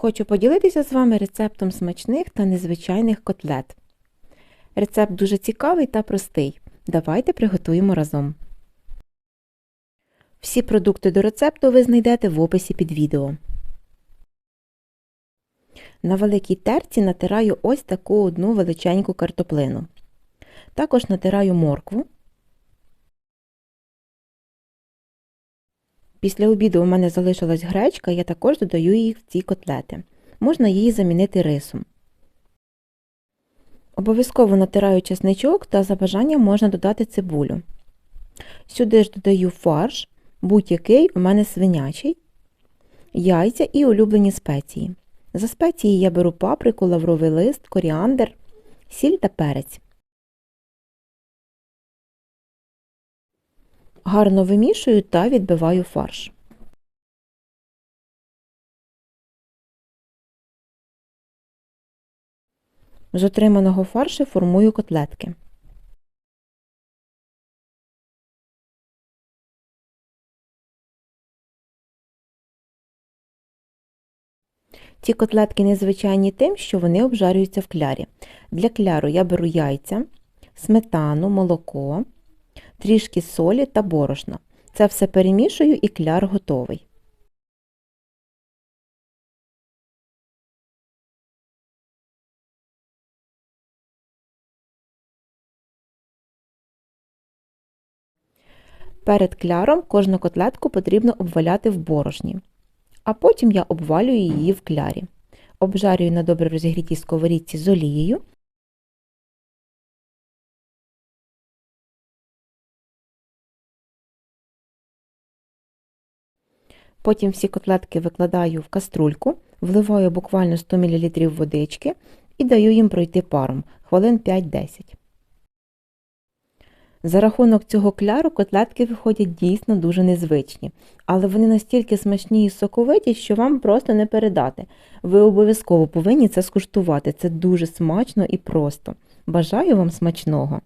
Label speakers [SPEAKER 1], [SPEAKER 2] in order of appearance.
[SPEAKER 1] Хочу поділитися з вами рецептом смачних та незвичайних котлет. Рецепт дуже цікавий та простий. Давайте приготуємо разом. Всі продукти до рецепту ви знайдете в описі під відео. На великій терці натираю ось таку одну величеньку картоплину. Також натираю моркву. Після обіду у мене залишилась гречка, я також додаю її в ці котлети. Можна її замінити рисом. Обов'язково натираю чесничок та за бажанням можна додати цибулю. Сюди ж додаю фарш, будь-який у мене свинячий, яйця і улюблені спеції. За спеції я беру паприку, лавровий лист, коріандр, сіль та перець. Гарно вимішую та відбиваю фарш. З отриманого фаршу формую котлетки. Ці котлетки незвичайні тим, що вони обжарюються в клярі. Для кляру я беру яйця, сметану, молоко, трішки солі та борошна. Це все перемішую і кляр готовий. Перед кляром кожну котлетку потрібно обваляти в борошні, а потім я обвалюю її в клярі. Обжарюю на добре розігрітій сковорідці з олією. Потім всі котлетки викладаю в каструльку, вливаю буквально 100 мл водички і даю їм пройти паром хвилин 5-10. За рахунок цього кляру котлетки виходять дійсно дуже незвичні, але вони настільки смачні і соковиті, що вам просто не передати. Ви обов'язково повинні це скуштувати. Це дуже смачно і просто. Бажаю вам смачного!